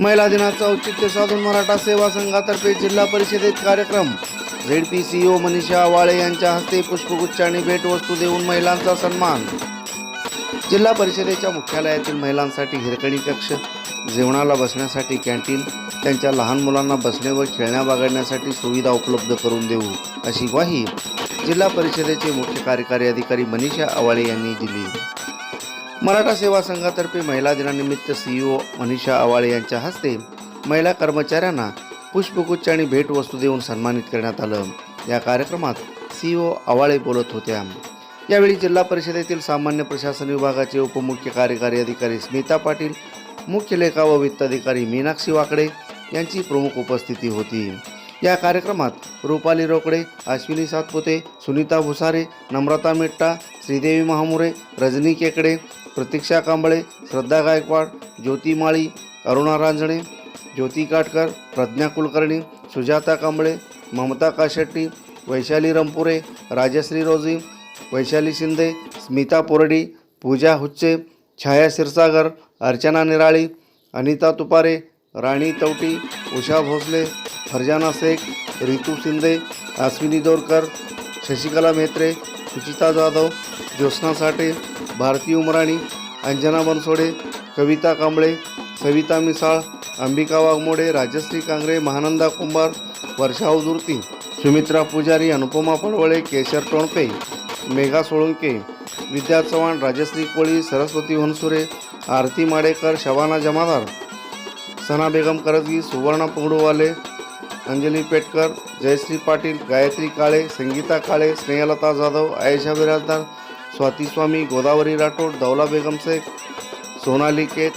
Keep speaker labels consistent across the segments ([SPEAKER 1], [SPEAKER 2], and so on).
[SPEAKER 1] महिला दिनाचं औचित्य साधून मराठा सेवा संघातर्फे जिल्हा परिषदेत कार्यक्रम. Z P C O Manisha Wale यांच्या हस्ते पुष्पगुच्छ आणि भेटवस्तू देऊन महिलांचा सन्मान. जिल्हा परिषदेच्या मुख्यालयातील महिलांसाठी हिरकणी कक्ष जेवणाला बसण्यासाठी कॅन्टीन त्यांच्या लहान मुलांना बसणे व खेळण्या बागडण्यासाठी सुविधा उपलब्ध करून देऊ अशी ग्वाही जिल्हा परिषदेचे मुख्य कार्यकारी अधिकारी मनीषा आवाळे यांनी दिली. मराठा सेवा संघातर्फे महिला दिनानिमित्त सीईओ मनीषा आवाळे यांच्या हस्ते महिला कर्मचाऱ्यांना पुष्पगुच्छ आणि भेटवस्तू देऊन सन्मानित करण्यात आलं. या कार्यक्रमात सीईओ आवाळे बोलत होत्या. यावेळी जिल्हा परिषदेतील सामान्य प्रशासन विभागाचे उपमुख्य कार्यकारी अधिकारी स्मिता पाटील मुख्य लेखा व वित्त अधिकारी मीनाक्षी वाकडे यांची प्रमुख उपस्थिती होती. या कार्यक्रमात रुपाली रोकडे अश्विनी सातपुते सुनीता भुसारे नम्रता मेट्टा श्रीदेवी महामुरे रजनी केकडे प्रतीक्षा कांबळे श्रद्धा गायकवाड ज्योती माळी अरुणा रांजणे ज्योती काटकर प्रज्ञा कुलकर्णी सुजाता कांबळे ममता काशेट्टी वैशाली रंपुरे राजश्री रोजी वैशाली शिंदे स्मिता पोरडी पूजा हुच्चे छाया क्षीरसागर अर्चना निराळी अनिता तुपारे राणी तवटी उषा भोसले फरजाना शेख रितू शिंदे अश्विनी दोरकर शशिकला मेत्रे सुचिता जाधव ज्योत्स्ना साठे भारती उमराणी अंजना बनसोडे कविता कांबळे सविता मिसाळ अंबिका वाघमोडे राजश्री कांगरे महानंदा कुंभार वर्षा उदुर्ती सुमित्रा पुजारी अनुपमा पडवळे केशर टोणपे मेघा सोळंके विद्या चव्हाण राजश्री कोळी सरस्वती हनसुरे आरती माडेकर शवाना जमादार सना बेगम करजगी सुवर्णा पंगडूवाले अंजली पेटकर जयश्री पाटील गायत्री काळे संगीता काळे स्नेहलता जाधव आयशा बिराजदार स्वाती स्वामी गोदावरी राठोड दौला बेगम शेख सोनाली केत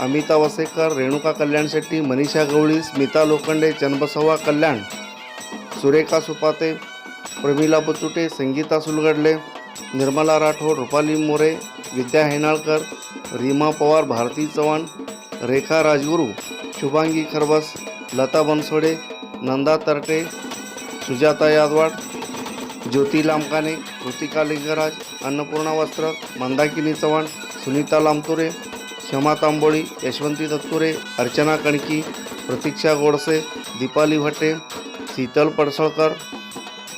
[SPEAKER 1] अमिता वसेकर रेणुका कल्याण शेट्टी मनीषा गवळी स्मिता लोखंडे चन्नबसव्वा कल्याण सुरेखा सुपाते प्रमिला बचुटे संगीता सुलगडले निर्मला राठोड रुपाली मोरे विद्या हेनाळकर रीमा पवार भारती चव्हाण रेखा राजगुरू शुभांगी खरबस लता बनसोडे नंदा तरटे सुजाता यादवाड ज्योती लामकाने कृतिका लिंगराज अन्नपूर्णा वस्त्र मंदाकिनी चव्हाण सुनीता लांबतुरे क्षमा तांबोळी यशवंती दत्तुरे अर्चना कणकी प्रतीक्षा गोडसे दीपाली भट्टे शीतल पडसळकर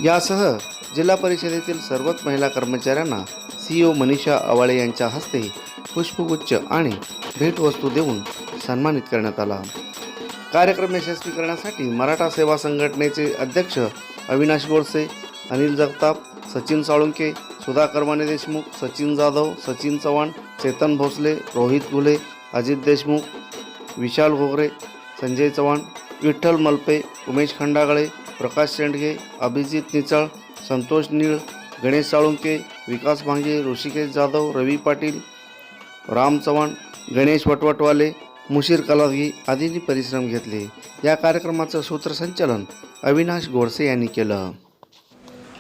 [SPEAKER 1] यासह जिल्हा परिषदेतील सर्वच महिला कर्मचाऱ्यांना सीईओ मनीषा आवाळे यांच्या हस्ते पुष्पगुच्छ आणि भेटवस्तू देऊन सन्मानित करण्यात आला. कार्यक्रम यशस्वी करण्यासाठी मराठा सेवा संघटनेचे अध्यक्ष अविनाश गोडसे अनिल जगताप सचिन साळुंके सुधाकर माने देशमुख सचिन जाधव सचिन चव्हाण चेतन भोसले रोहित घुले अजित देशमुख विशाल घोगरे संजय चव्हाण विठ्ठल मलपे उमेश खंडागळे प्रकाश शेंडगे अभिजित निचळ संतोष नीळ गणेश साळुंके विकास भांगे ऋषिकेश जाधव रवी पाटील राम चव्हाण गणेश वटवटवाले मुशीर कलादगी आदींनी परिश्रम घेतले. या कार्यक्रमाचं सूत्रसंचलन अविनाश गोडसे यांनी केलं.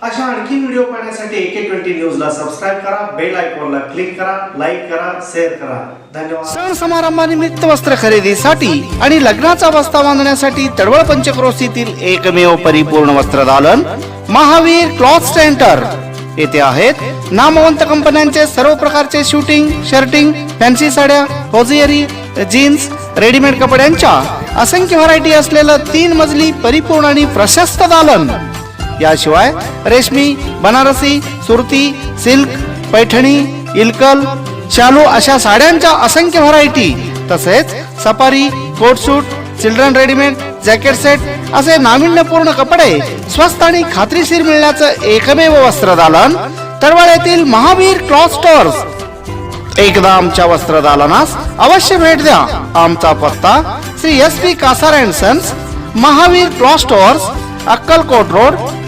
[SPEAKER 2] अशा आणखी व्हिडिओ पाहण्यासाठी एके ट्वेंटी न्यूजला सबस्क्राईब करा बेल आयकॉनला क्लिक करा लाईक करा शेअर करा. धन्यवाद.
[SPEAKER 3] सण समारंभानिमित्त वस्त्र खरेदीसाठी आणि लग्नाचा बस्ता बांधण्यासाठी तडवळ पंचक्रोशीतील एकमेव परिपूर्ण वस्त्रदालन महावीर क्लॉथ सेंटर. येथे आहेत नामवंत कंपन्यांचे सर्व प्रकारचे शूटिंग शर्टिंग फॅन्सी साड्या होजियरी जीन्स रेडीमेड कपड्यांच्या असंख्य व्हरायटी असलेलं तीन मजली परिपूर्ण आणि प्रशस्त दालन. याशिवाय रेशमी बनारसी सुरती सिल्क पैठणी इलकल शालू अशा साड्यांच्या असंख्य व्हरायटी तसेच safari coat suit children readymade jacket set असे नाविन्यपूर्ण कपडे स्वस्त आणि खात्रीशीर मिळण्याचं एकमेव वस्त्रदालन तळवळ येथील महावीर क्लॉथ स्टोअर्स एकदा आमच्या वस्त्रदालनास अवश्य भेट द्या. आमचा पत्ता Shri S P Kasar and sons Mahavir cloth stores Akkalkot road